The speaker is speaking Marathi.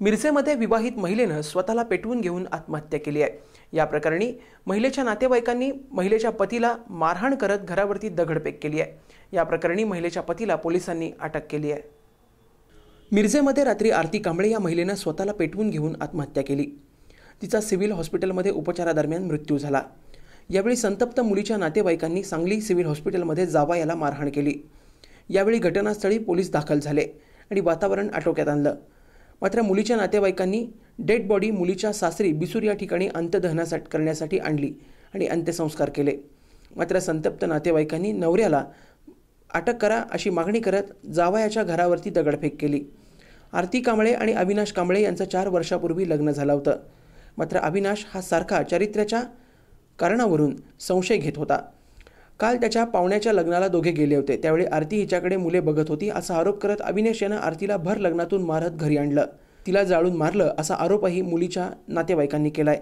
मिरजेमध्ये विवाहित महिलेनं स्वतःला पेटवून घेऊन आत्महत्या केली आहे. या प्रकरणी महिलेच्या नातेवाईकांनी महिलेच्या पतीला मारहाण करत घरावरती दगडफेक केली आहे. या प्रकरणी महिलेच्या पतीला पोलिसांनी अटक केली आहे. मिरजेमध्ये रात्री आरती कांबळे या महिलेनं स्वतःला पेटवून घेऊन आत्महत्या केली. तिचा सिव्हिल हॉस्पिटलमध्ये उपचारादरम्यान मृत्यू झाला. यावेळी संतप्त मुलीच्या नातेवाईकांनी सांगली सिव्हिल हॉस्पिटलमध्ये जावा याला मारहाण केली. यावेळी घटनास्थळी पोलीस दाखल झाले आणि वातावरण आटोक्यात आणलं. मात्र मुलीच्या नातेवाईकांनी डेड बॉडी मुलीच्या सासरी बिसूर या ठिकाणी अंत्यदहनासाठी करण्यासाठी आणली आणि अंत्यसंस्कार केले. मात्र संतप्त नातेवाईकांनी नवऱ्याला अटक करा अशी मागणी करत जावयाच्या घरावरती दगडफेक केली. आरती कांबळे आणि अविनाश कांबळे यांचं चार वर्षापूर्वी लग्न झालं होतं. मात्र अविनाश हा सारखा चारित्र्याच्या कारणावरून संशय घेत होता. काल त्याच्या पाहुण्याच्या लग्नाला दोघे गेले होते. त्यावेळी आरती हिच्याकडे मुले बघत होती असा आरोप करत अविनाश यानं आरतीला भर लग्नातून मारत घरी आणलं. तिला जाळून मारलं असा आरोपही मुलीच्या नातेवाईकांनी केलाय.